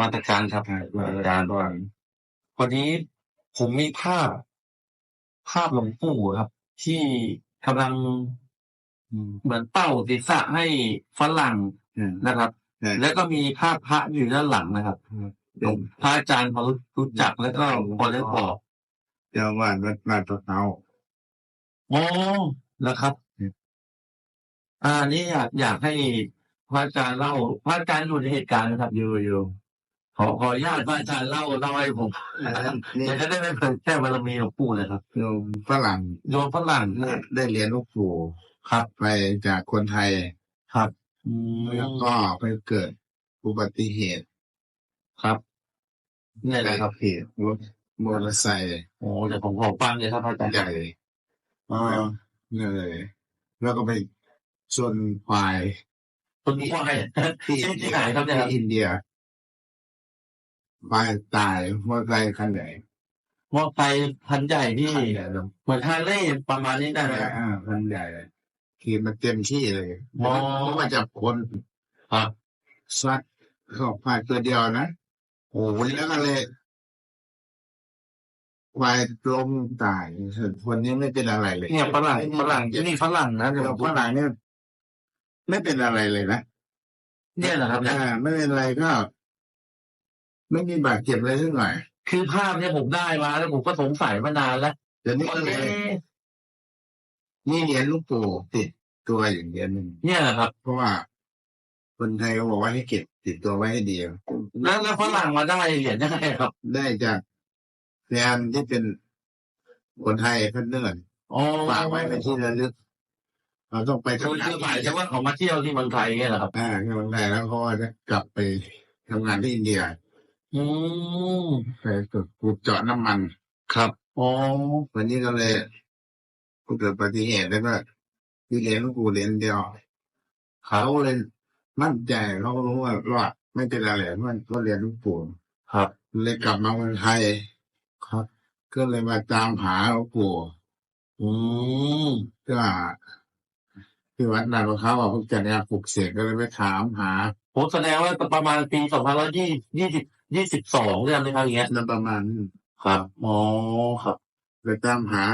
มาตรการครับใช่ว่าอาจารย์ก่อนวันนี้ผมมีภาพ ภาพหลวงปู่ครับ ที่กำลังอืมเหมือนเป้าศีรษะให้ฝรั่งอืมนะครับใช่แล้วก็มีภาพพระอยู่ด้านหลังนะครับเดี๋ยวพระอาจารย์เขารู้จักแล้วก็พอได้บอกเจ้าว่าวัดมาตะเตาอ๋อนะครับอืมอ่านี่อยากอยากให้พระอาจารย์เล่าพระอาจารย์อยู่ในเหตุการณ์นะครับอยู่อยู่ ขอขออนุญาตพระอาจารย์เล่าเล่าให้ผมนี่เดี๋ยวจะได้ไม่เผยแค่บารมีหลวงปู่เลยครับโยมฝรั่งโยมฝรั่งได้ได้เรียนหลูกปู่ครับไปจากคนไทยครับอืมแล้วก็ไปเกิดอุบัติเหตุ ครับเนี่ยนะครับเหตุรถมอเตอร์ไซค์โอ้เดี๋ยวผมขอฟังเลยครับพระอาจารย์ใหญ่อ่าเลย แล้วก็ไปชนควายต้นควายที่ที่ไหนครับเนี่ยครับที่อินเดีย ควายตายมอเตอร์ไซค์คันใหญ่มอไซค์พันใหญ่ที่คันใหญ่เลยเหมือนฮาร์เลย์ประมาณนี้ได้ไหมครับอ่าคันใหญ่เลยขี่มันเต็มที่เลยอ๋อเพราะว่าจะคนครับซัดเข้าควายตัวเดียวนะโอ้โหแล้วก็เลยควายล้มตายส่วนคนนี้ไม่เป็นอะไรเลยเนี่ยฝรั่งฝรั่งนี่ฝรั่งนะเดี๋เดี๋ยยววฝรั่งเนี่ยไม่เป็นอะไรเลยนะเนี่ยแหละครับเนี่ยอ่าไม่เป็นไรก็ ไม่มีบาดเจ็บเลยสักหน่อยคือภาพเนี่ยผมได้มาแล้วผมก็สงสัยมานานแล้วเดี๋ยวนี้ก็ว่าเลยเอ๊ะนี่เหรียญลูกปู่ติดตัวอย่างเหรียญหนึ่งเนี่ยแหละครับ เพราะว่า คนไทยเขาบอกว่าให้เก็บติดตัวไว้ให้ดีแล้วแล้วฝรั่งมาได้เหรียญยังไงครับ ได้จากแฟนที่เป็นคนไทยเขาเนื่อนอ๋อฝากไว้เป็นที่ระลึกเราต้องไปคือทำงานคือหมายถึงว่าเขามาเที่ยวที่เมืองไทยเนี่ยแหละครับอ่าที่เมืองไทยแล้วเขาก็จะกลับไปทำงานที่อินเดีย อืมไปขุดเจาะน้ำมัน ครับ อ๋อ วันนี้ก็เลยเกิดอุบัติเหตุแล้วก็ที่เรียนหลวงปู่เรียนเดียวครับเขาเลยมั่นใจเขาก็รู้ว่ารอดไม่เป็นอะไรมันก็เรียนหลวงปู่ครับ เลยกลับมาเมืองไทยครับ ก็เลยมาตามหาหลวงปู่อืมก็ที่วัดนาบเขาว่าพวกจัดงานปลุกเสกก็เลยไปถามหาผมแสดงว่าประมาณปีสองพันร้อยยี่ยี่สิบ ยี่สิบสองเรื่องนี้ครับอย่างเงี้ย นั่นประมาณนั้นครับอ๋อครับเลยตามหา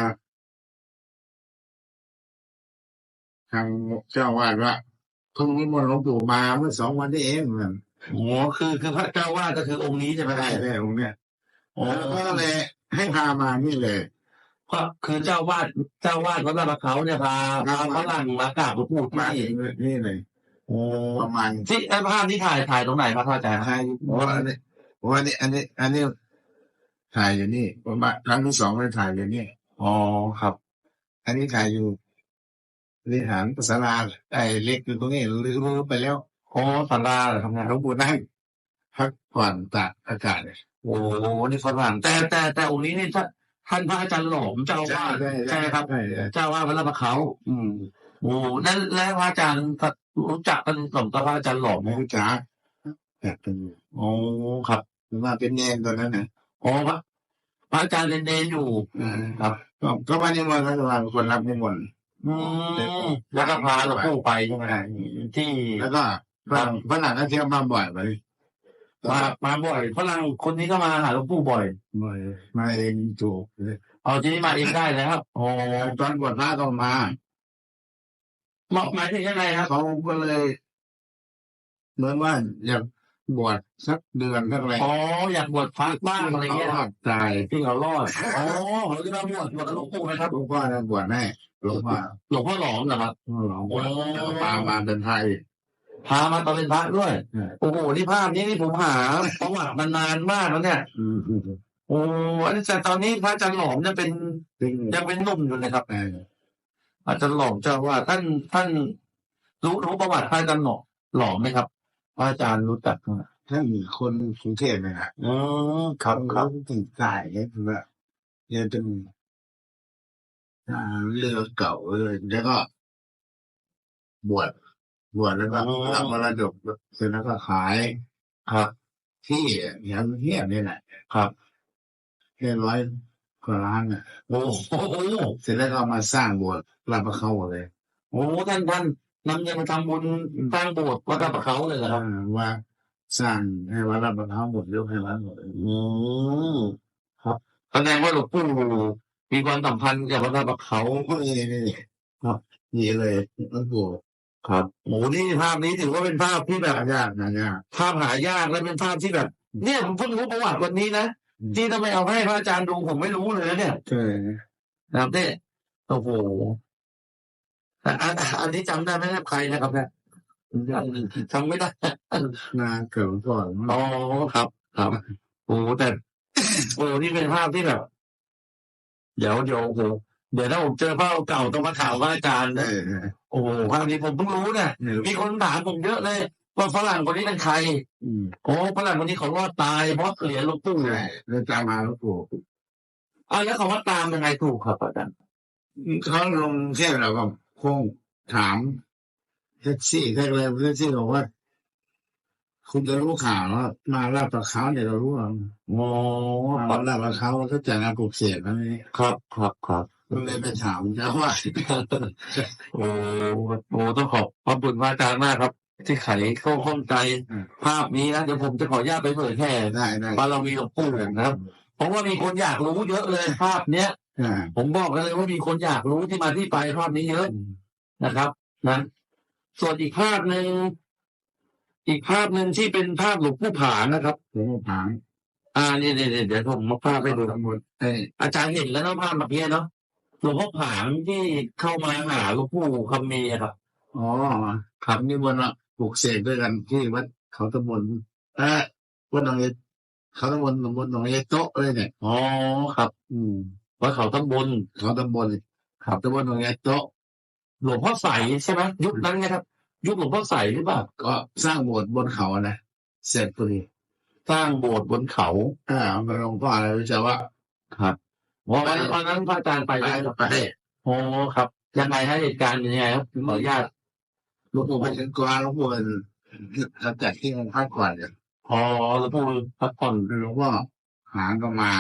ทางเจ้าวาดว่าเพิ่งนิมนต์หลวงปู่มาเมื่อสองวันนี้เองนั่นอ๋อคือคือพระเจ้าวาดก็คือองค์นี้ใช่ไหมคได้รับได้องค์เนี้ยอ๋อแล้วก็เลยให้พามานี่เลยก็คือเจ้าวาดเจ้าวาดวัดลาดประเขาเนี่ยพาพาฝรั่งมากราบหลวงปู่มาที่นี่เลยโอ้ประมาณที่ไอ้ภาพที่ถ่ายถ่ายตรงไหนครับพระอาจารย์ถ่ายเพราะว่าอั นนี้เพราะว่าอันนี้ อันนี้ อันนี้ถ่ายอยู่นี่ประมาณครั้งที่สองไปถ่ายอยู่นี่อ๋อครับ อันนี้ถ่ายอยู่วิหารศาลาไอ้เล็กอยู่ตรงนี้ลืมไปแล้วอ๋อศาลาเหรอครับเนี่ยหลวงปู่นั่งพักผ่อนตากอากาศโอ้นี่ฝรั่งแต่แต่แต่องค์นี้นี่ท่านท่านพระอาจารย์หลอมเจ้าอาวาดใช่ไหมครับใช่ใช่เจ้าอาวาดวัดลาดประเขา อืมโอ้นั่นแล้วพระอาจารย์ก็รู้จักกันสมกับพระอาจารย์หลอมไหมไม่รู้จักแต่เป็นโอ้ครับ มาเป็นเนนตอนนั้นนะอ๋อพระพระอาจารย์เรียนเนนอยู่ครับ ก็ก็มานิมนต์แล้ววางคนรับนิมนต์อืมแล้วก็พาหลวงปู่ไปใช่ไหมที่แล้วก็ฝรั่งฝรั่งก็เที่ยวมาบ่อยไปมามาบ่อยฝรั่งคนนี้ก็มาหาหลวงปู่บ่อยบ่อยมาเองถูกเลยเอาทีนี้มาเองได้แล้วโอ้ตอนบวชพระก็มาหมายหมายถึงยังไงครับเขาก็เลยเหมือนว่าอยาก บวชสักเดือนสักอะไรอ๋ออยากบวชพระบ้างอะไรเงี้ยเขาตายที่เขารอดอ๋อเขาจะมาบวชบวชกับหลวงปู่ไหมครับหลวงพ่อนะบวชให้หลวงพ่อหลวงพ่อหลอมเหรอครับหลวงพ่อโอ้แล้วก็พามาเป็นไทยพามาตอนเป็นพระด้วยใช่โอ้โหนี่ภาพนี้นี่ผมหาประวัติมานานมากแล้วเนี่ยอืมอืมโอ้อันนี้แต่ตอนนี้พระอาจารย์หลอมเนี่ยเป็นซึ่งยังเป็นหนุ่มอยู่เลยครับเอ่ออาจารย์หลอมเจ้าว่าท่านท่านรู้รู้ประวัติพระอาจารย์หลอมหลอมไหมครับ พระอาจารย์รู้จักไหมท่านคนกรุงเทพเนี่ยนะอืมครับครับถึงตายเนี่ยคือว่าเนี่ยเป็นอ่าเรือเก่าเลยแล้วก็ บวชบวชแล้วก็รับมรดกเสร็จแล้วก็ขาย ครับ ที่อย่างเทียบนี่แหละครับแค่ร้อยกว่าล้านอะโอ้โหเสร็จแล้วก็เอามาสร้างโบสถ์รับมาเข้าเลย โอ้ท่านท่าน นำเงินมาทำบุญสร้างโบสถ์วัดพระเขาเลยเหรอครับอ่าว่าสร้างให้วัดลาดประเขาหมดยกให้วัดหมดเลยอืมครับแสดงว่าหลวงปู่มีความสัมพันธ์กับวัดลาดประเขาเขาเองนี่ครับนี่เลยหลวงปู่ครับโหนี่ภาพนี้ถือว่าเป็นภาพที่แบบหายากนะยากภาพหายากและเป็นภาพที่แบบ เนี่ยผมเพิ่งรู้ประวัติวันนี้นะที่ทำไมเอาให้พระอาจารย์ดูผมไม่รู้เลยนะเนี่ยใช่นะครับเนี่ยโอ้โห อะอันอันนี้จำได้ไหมครับใครนะครับเนี่ยจำไม่ได้นานเกิดก่อนอ๋อครับ ครับโอ้โหแต่โอ้โหนี่เป็นภาพที่แบบเดี๋ยวเดี๋ยวโอ้โหเดี๋ยวถ้าผมเจอภาพเก่าต้องมาถามพระอาจารย์เอนะอเออโอ้โหภาพนี้ผมเพิ่งรู้เนี่ยเนี่ยมีคนถามผมเยอะเลย ว่าฝรั่งคนนี้เป็นใครอืมโอ้ฝรั่งคนนี้เขารอดตายเพราะเหรียญหลวงปู่ใช่แล้วตามมาหลวงปู่อ่าแล้วเขาว่าตามยังไงถูกครับอาจารย์เขาลงแค่เราก็ คงถามแท็กซี่แท็กอะไรแท็กซี่บอกว่า คุณจะรู้ข่าวว่ามาลาดประเขาเนี่ยเรารู้ว่าโอ้มาลาดประเขาแล้วก็จัดงานปลุกเสกแล้วนี่ครับครับครับก็เลยไปถามเจ้าว่าโอ้โหต้องขอบพระคุณพระอาจารย์มากครับ ที่ไขเข้าข้องใจอืมภาพนี้นะเดี๋ยวผมจะขออนุญาตไปเผยแพร่ได้ได้บารมีหลวงปู่นะครับ เพราะว่ามีคนอยากรู้เยอะเลยภาพเนี้ยอ่า ผมบอกกันเลยว่ามีคนอยากรู้ที่มาที่ไปภาพนี้เยอะนะครับนะส่วนอีกภาพหนึ่งอีกภาพหนึ่งที่เป็นภาพหลวงปู่ผานะครับหลวงพ่อผางอ่านี่นี่นี่เดี๋ยวผมมาภาพให้ดูตำบลเอ้ยอาจารย์เห็นแล้วเนาะภาพแบบนี้เนาะหลวงพ่อผางที่เข้ามาหาหลวงปู่คำมีอะครับอ๋อครับนี่วันละปลุกเสกด้วยกันที่วัดเขาตำบลเอ่อวัดหนองยายเขาตำบลตำบลหนองยายโต๊ะเลยเนี่ยอ๋อครับ อืม วัดเขาตำบลเขาตำบลครับตำบลหนองยายโต๊ะหลวงพ่อใสใช่ไหมยุคนั้นไงครับ ยุคหลวงพ่อใสหรือเปล่าก็สร้างโบสถ์บนเขานะเสร็จพอดีสร้างโบสถ์บนเขาอ่าไปหลวงพ่ออะไรวิจารณ์ว่าครับวันนั้นวันนั้นพระอาจารย์ไปไปไหมครับไปโอ้ครับยังไงฮะเหตุการณ์เป็นยังไงครับขออนุญาตหลวงปู่ไปถึงกวางหลวงปู่เขาจัดที่มันพักก่อนเนี่ยพอหลวงปู่พักผ่อนหลวงพ่อหางก็มา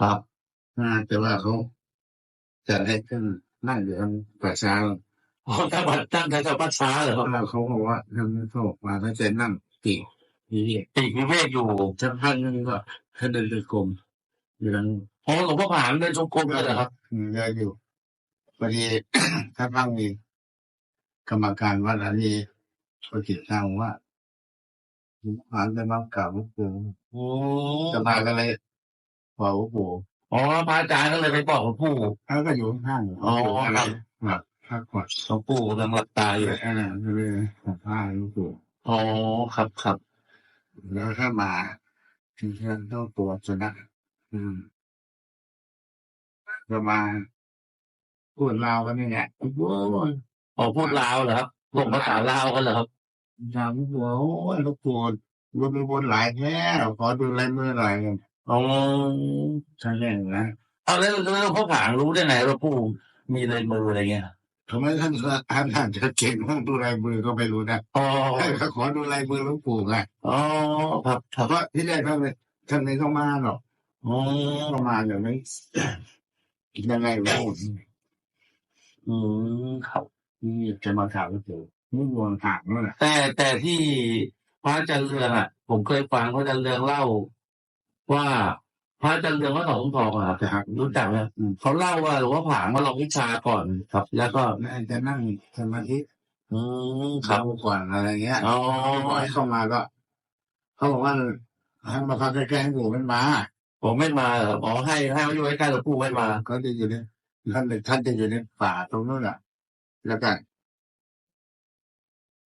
ครับ อ่าแต่ว่าเขาจัดให้ขึ้นนั่งอยู่ทางป่าช้าพอตั้งวัดตั้งแถวปัสช้าเหรอครับแล้วเขาบอกว่าทางนี้เขาบอกมาถ้าจะนั่งปีกนี่ปีกวิเวกอยู่สักพักนึงก็ให้เดินเดินกลมอยู่ทางพอหลวงพ่อผางเดินชมกรมเลยเหรอครับอืมเดินอยู่พอดีถ้าพังมีกรรมการวัดอันนี้เขาคิดทางว่าหลวงพ่อจะมากราบหลวงปู่โอ้จะมากันเลยบอกหลวงปู่ อ๋อพระอาจารย์ก็เลยไปบอกหลวงปู่แล้วก็อยู่ข้างๆอ๋ออะไรครับแบบพักผ่อนหลวงปู่กำลังหลับตาอยู่อันนั้นก็เลยสัมภาษณ์หลวงปู่อ๋อครับครับ แล้วถ้ามาถึงเรื่องต้องตัวจนะอืมก็มาพูดลาวกันนี่แหละโอ้โหอ๋อพูดลาวเหรอครับผมภาษาลาวกันเหรอครับยามหัวโอ้ยลูกปวดวนไปวนหลายแค่ขอดูลายมือหน่อยกัน อ๋อใช่ไหมนะเอาแล้วแล้วหลวงพ่อผางรู้ได้ไงว่าปู่มีลายมืออะไรเงี้ยทำไมท่านท่านท่านจะเก่งเรื่องดูลายมือก็ไม่รู้นะอ๋อเขาขอดูลายมือหลูกปู่ไงอ๋อครับครับเพราะที่แรกท่านไม่ท่านไม่เข้ามาหรอกอ๋อเข้ามาเดี๋ยวไม่ยังไงวะอืมครับนี่จะมาถามหลูกปู่นี่วงถามแล้วนะแต่แต่ที่พระอาจารย์เรืองอะ ผมเคยฟังพระอาจารย์เรืองเล่า ว่าพระอาจารย์เรืองวัดหนองทองอะครับครับรู้จักไหมเขาเล่าว่าหลวงพ่อผางมาลองวิชาก่อนครับ แล้วก็น่าจะนั่งสมาธิอืมครับเาก่อนอะไรเงี้ยอ๋อพอให้เข้ามาก็เขาบอกว่าให้มาพักใกล้ๆให้ปู่มันมาผมไม่มาเหรออ๋อให้ให้มาอยู่ใกล้ๆหลวงปู่ไม่มาก็จะอยู่ในท่านท่านจะอยู่ในป่าตรงนู้นอะ แล้วก็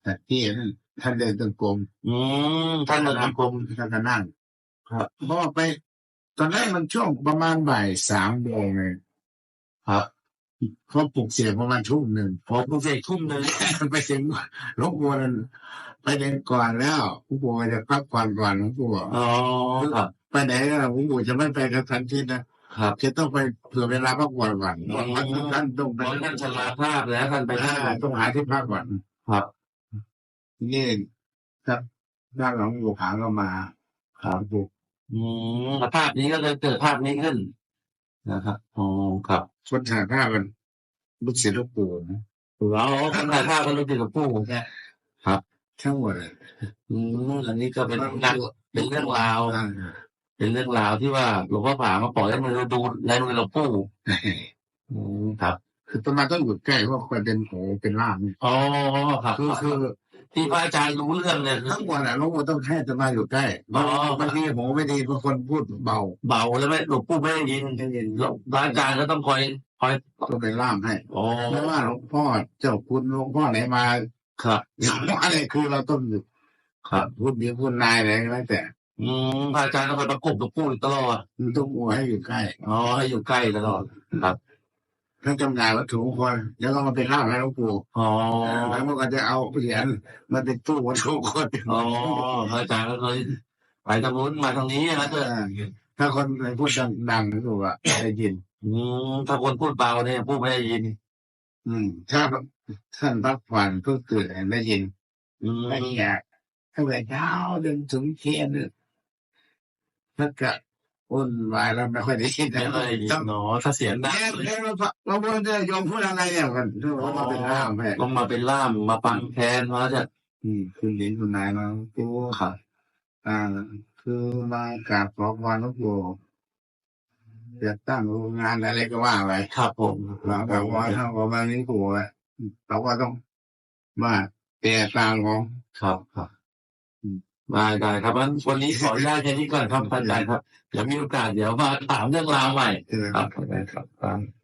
แต่ที่นั่นท่านเดินจงกรมอืมท่านเดินจงกรมท่านก็นั่ง ครับเพราะว่าไป ตอนนั้นมันช่วงประมาณบ่ายสามโมงเลยครับเขาปลุกเสียงประมาณทุ่มหนึ่งผมคุณเสกทุ่มหนึ่งไปถึงหลวงปู่นั่นไปเดินก่อนแล้วหลวงปู่จะพักผ่อนก่อนหลวงปู่บอกอ๋อครับไปไหนก็หลวงปู่จะไม่ไปกับทันทีนะครับจะต้องไปเผื่อเวลาพักผ่อนก่อนอืมท่านต้องเพไปราะท่านชราภาพแล้วท่านไปไปท่าท่าต้องหาที่พักก่อนครับนี่ครับด้านหลังหลวงผางก็มาหาหลวงปู่ อืมแล้วภาพนี้ก็เลยเกิดภาพนี้ขึ้นนะครับอ๋อครับคนถ่ายภาพมันลูกศิษย์หลวงปู่นะเราคนถ่ายภาพก็รู้จักกับปู่เนี่ยครับ ทั้งหมดเลยอืมอันนี้ก็เป็นนักเป็นเรื่องราวอ่าเป็นเรื่องราวที่ว่าหลวงพ่อผามาปล่อยให้มือดูในมือหลวงปู่อืมครับ คือตอนนั้นต้องอยู่ใกล้เพราะคนเป็นโหเป็นล่ามอ๋อครับ คือคือ ที่พระอาจารย์รู้เรื่องเนี่ย ทั้งหมดอะหลวงปู่ต้องให้จะมาอยู่ใกล้อ๋อ บางทีโหไม่ดีบางคนพูดเบาเบาแล้วไม่หลวงปู่ไม่ได้ยินได้ยินพระอาจารย์ก็ต้องคอยคอยต้องเป็นล่ามให้อ๋อไม่ว่าหลวงพ่อเจ้าคุณหลวงพ่อไหนมาครับอย่างอะไรคือเราต้องอยู่ครับ พูดดีพูดนายอะไรก็แล้วแต่อืมพระอาจารย์ต้องคอยประกบหลวงปู่อยู่ตลอดมันต้องมัวให้อยู่ใกล้ อ๋อให้อยู่ใกล้ตลอด ถ้าจำหน่ายวัตถุมงคลแล้วก็มาเป็นล่ามให้หลวงปู่อ๋อแล้วมันก็จะเอาเหรียญมาเป็นตู้วัตถุมงคลอ๋อพระอาจารย์ก็เคยไปทางนู้นมาทางนี้นะเถอะถ้าคนไหนพูดดังๆถูกอะได้ยิน อืมถ้าคนพูดเบาเนี่ยพูดไม่ได้ยิน อืม ถ้าท่านพักผ่อนเพิ่งตื่นได้ยินอืมไม่อยากถ้าแบบเช้าเดินถึงเทียนเนี่ยถ้าเกิ ดอุ่นวายแล้วไม่ค่อยได้ยินไม่ค่อยได้ยินต้องเนาะถ้าเสียงดังแล้วแล้วเราเราพูดจะยอมพูดอะไรเนี่ยกันที่ว่ามาเป็นล่ามให้ต้องมาเป็นล่ามมาฟังแทนเพราะจะอืมคุณหลินคุณนายมาปูครับอ่า คือมากราบขอพรหลวงปู่จะตั้งโรงงานอะไรก็ว่าไปครับผมเราแต่ว่าถ้าว่ามานี้ปู่อะเราก็ต้องมาแต่ตามของครับครับ ได้ได้ครับงั้นวันนี้ขออนุญาตแค่นี้ก่อนครับอาจารย์ครับเดี๋ยวมีโอกาสเดี๋ยวมาถามเรื่องราวใหม่ใช่ไหมครับครับ